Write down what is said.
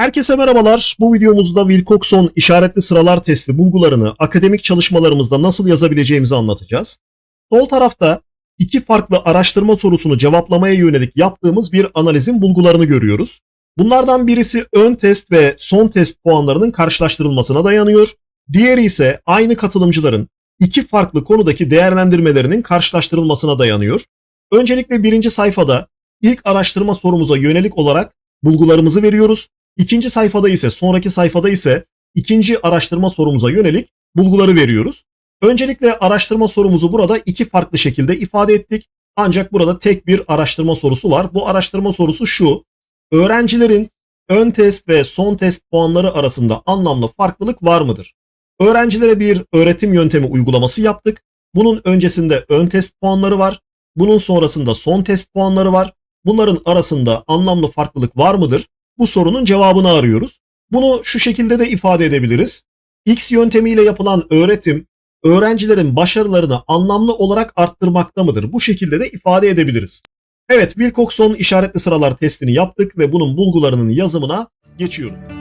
Herkese merhabalar. Bu videomuzda Wilcoxon işaretli sıralar testi bulgularını akademik çalışmalarımızda nasıl yazabileceğimizi anlatacağız. Sol tarafta iki farklı araştırma sorusunu cevaplamaya yönelik yaptığımız bir analizin bulgularını görüyoruz. Bunlardan birisi ön test ve son test puanlarının karşılaştırılmasına dayanıyor. Diğeri ise aynı katılımcıların iki farklı konudaki değerlendirmelerinin karşılaştırılmasına dayanıyor. Öncelikle birinci sayfada ilk araştırma sorumuza yönelik olarak bulgularımızı veriyoruz. İkinci sayfada ise sonraki sayfada ise ikinci araştırma sorumuza yönelik bulguları veriyoruz. Öncelikle araştırma sorumuzu burada iki farklı şekilde ifade ettik. Ancak burada tek bir araştırma sorusu var. Bu araştırma sorusu şu. Öğrencilerin ön test ve son test puanları arasında anlamlı farklılık var mıdır? Öğrencilere bir öğretim yöntemi uygulaması yaptık. Bunun öncesinde ön test puanları var. Bunun sonrasında son test puanları var. Bunların arasında anlamlı farklılık var mıdır? Bu sorunun cevabını arıyoruz. Bunu şu şekilde de ifade edebiliriz. X yöntemiyle yapılan öğretim öğrencilerin başarılarını anlamlı olarak arttırmakta mıdır? Bu şekilde de ifade edebiliriz. Evet, Wilcoxon işaretli sıralar testini yaptık ve bunun bulgularının yazımına geçiyorum.